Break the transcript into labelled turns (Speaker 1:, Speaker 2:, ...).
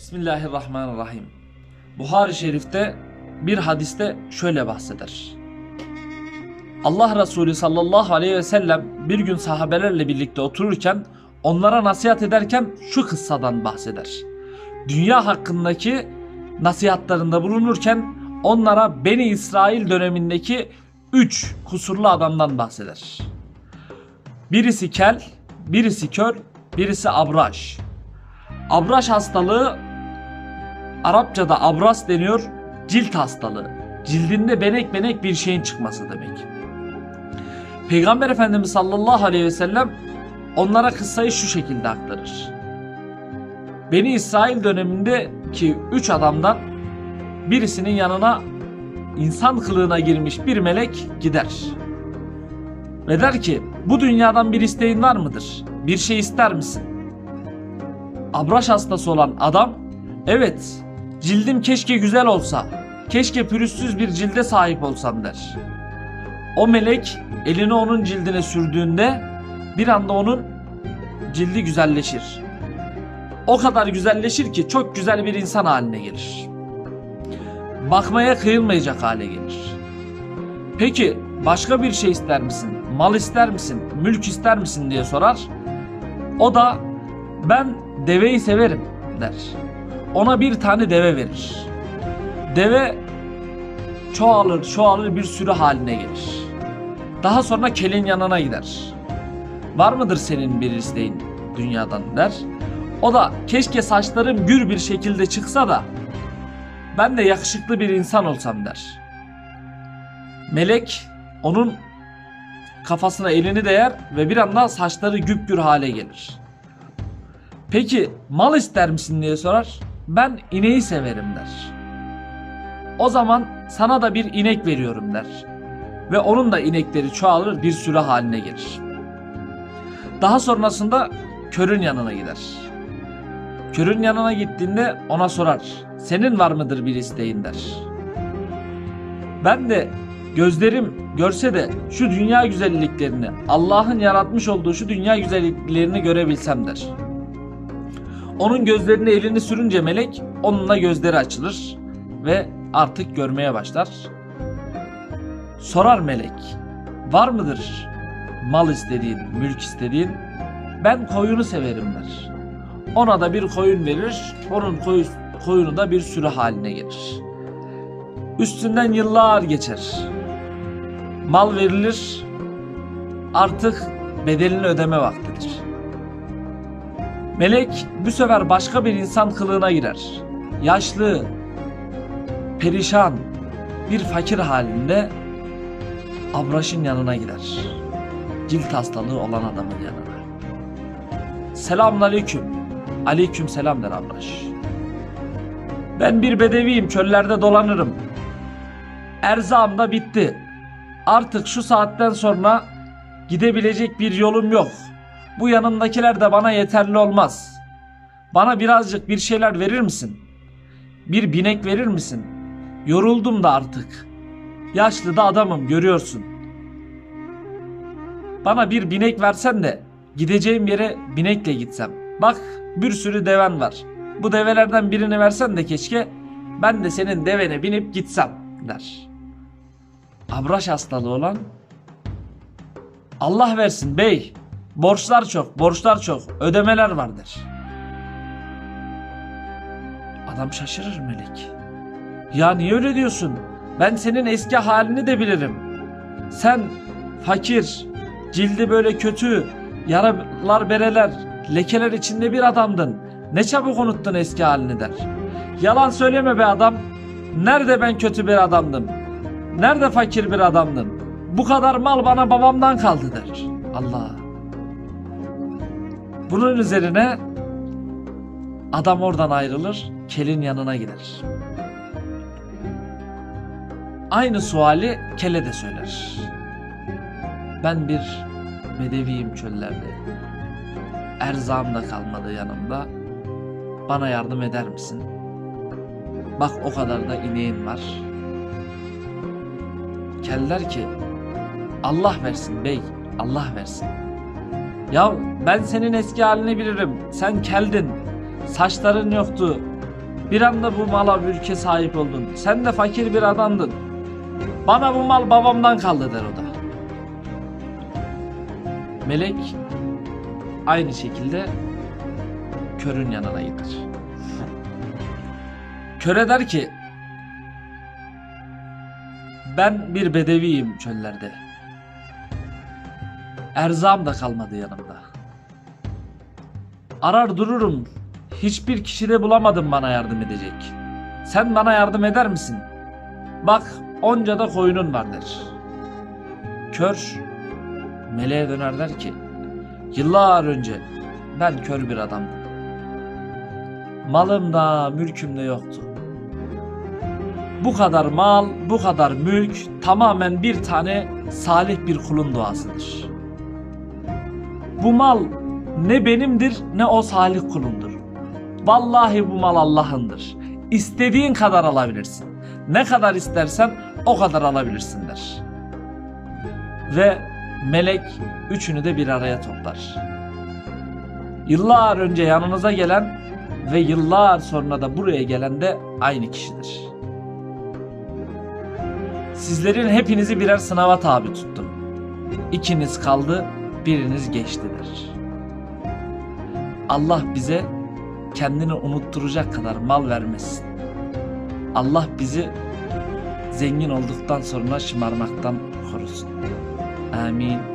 Speaker 1: Bismillahirrahmanirrahim. Buhari Şerif'te bir hadiste şöyle bahseder. Allah Resulü sallallahu aleyhi ve sellem bir gün sahabelerle birlikte otururken onlara nasihat ederken şu kıssadan bahseder. Dünya hakkındaki nasihatlarında bulunurken onlara Beni İsrail dönemindeki üç kusurlu adamdan bahseder. Birisi kel, birisi kör, birisi abraş. Abraş hastalığı Arapçada abras deniyor, cilt hastalığı. Cildinde benek benek bir şeyin çıkması demek. Peygamber Efendimiz sallallahu aleyhi ve sellem onlara kıssayı şu şekilde aktarır. Beni İsrail dönemindeki üç adamdan birisinin yanına insan kılığına girmiş bir melek gider. Ve der ki bu dünyadan bir isteğin var mıdır? Bir şey ister misin? Abraş hastası olan adam evet cildim keşke güzel olsa, keşke pürüzsüz bir cilde sahip olsam der. O melek elini onun cildine sürdüğünde bir anda onun cildi güzelleşir. O kadar güzelleşir ki çok güzel bir insan haline gelir. Bakmaya kıyılmayacak hale gelir. Peki başka bir şey ister misin? Mal ister misin? Mülk ister misin diye sorar. O da ben deveyi severim der. Ona bir tane deve verir. Deve çoğalır çoğalır bir sürü haline gelir. Daha sonra kelin yanına gider. Var mıdır senin bir isteğin dünyadan der. O da keşke saçlarım gür bir şekilde çıksa da ben de yakışıklı bir insan olsam der. Melek onun kafasına elini değer ve bir anda saçları güpgür hale gelir. Peki mal ister misin diye sorar. Ben ineği severim der. O zaman sana da bir inek veriyorum der. Ve onun da inekleri çoğalır bir sürü haline gelir. Daha sonrasında körün yanına gider. Körün yanına gittiğinde ona sorar. Senin var mıdır bir isteğin der. Ben de gözlerim görse de şu dünya güzelliklerini, Allah'ın yaratmış olduğu şu dünya güzelliklerini görebilsem der. Onun gözlerine elini sürünce melek onunla gözleri açılır ve artık görmeye başlar. Sorar melek, var mıdır mal istediğin, mülk istediğin? Ben koyunu severim der. Ona da bir koyun verir, onun koyu, koyunu da bir sürü haline gelir. Üstünden yıllar geçer. Mal verilir, artık bedelini ödeme vaktidir. Melek bu sefer başka bir insan kılığına girer. Yaşlı, perişan, bir fakir halinde Abraş'ın yanına gider. Cilt hastalığı olan adamın yanına. Selamun aleyküm. Aleyküm selam der Abraş. Ben bir bedeviyim çöllerde dolanırım. Erzağım da bitti. Artık şu saatten sonra gidebilecek bir yolum yok. Bu yanımdakiler de bana yeterli olmaz. Bana birazcık bir şeyler verir misin? Bir binek verir misin? Yoruldum da artık. Yaşlı da adamım görüyorsun. Bana bir binek versen de gideceğim yere binekle gitsem. Bak bir sürü deven var. Bu develerden birini versen de keşke ben de senin devene binip gitsem der. Abraş hastalığı olan Allah versin bey. Borçlar çok, borçlar çok, ödemeler vardır. Adam şaşırır melek. Ya niye öyle diyorsun? Ben senin eski halini de bilirim. Sen fakir, cildi böyle kötü, yaralar bereler, lekeler içinde bir adamdın. Ne çabuk unuttun eski halini der. Yalan söyleme be adam. Nerede ben kötü bir adamdım? Nerede fakir bir adamdım? Bu kadar mal bana babamdan kaldı der. Allah. Bunun üzerine adam oradan ayrılır, kelin yanına gider. Aynı suali kele de söyler. Ben bir bedeviyim çöllerde. Erzağım da kalmadı yanımda. Bana yardım eder misin? Bak o kadar da ineğin var. Keller ki Allah versin bey, Allah versin. Ya ben senin eski halini bilirim. Sen keldin. Saçların yoktu. Bir anda bu mala mülke sahip oldun. Sen de fakir bir adamdın. Bana bu mal babamdan kaldı der o da. Melek aynı şekilde körün yanına gider. Köre der ki ben bir bedeviyim çöllerde. Erzağım da kalmadı yanımda. Arar dururum. Hiçbir kişide bulamadım bana yardım edecek. Sen bana yardım eder misin? Bak onca da koyunun var der. Kör meleğe döner der ki Yıllar önce ben kör bir adamdım. Malım da mülküm de yoktu. Bu kadar mal, bu kadar mülk tamamen bir tane salih bir kulun duasıdır. Bu mal ne benimdir ne o salih kulundur. Vallahi bu mal Allah'ındır. İstediğin kadar alabilirsin. Ne kadar istersen o kadar alabilirsin der. Ve melek üçünü de bir araya toplar. Yıllar önce yanınıza gelen ve yıllar sonra da buraya gelen de aynı kişidir. Sizlerin hepinizi birer sınava tabi tuttum. İkiniz kaldı, biriniz geçtiler. Allah bize kendini unutturacak kadar mal vermesin. Allah bizi zengin olduktan sonra şımarmaktan korusun. Amin.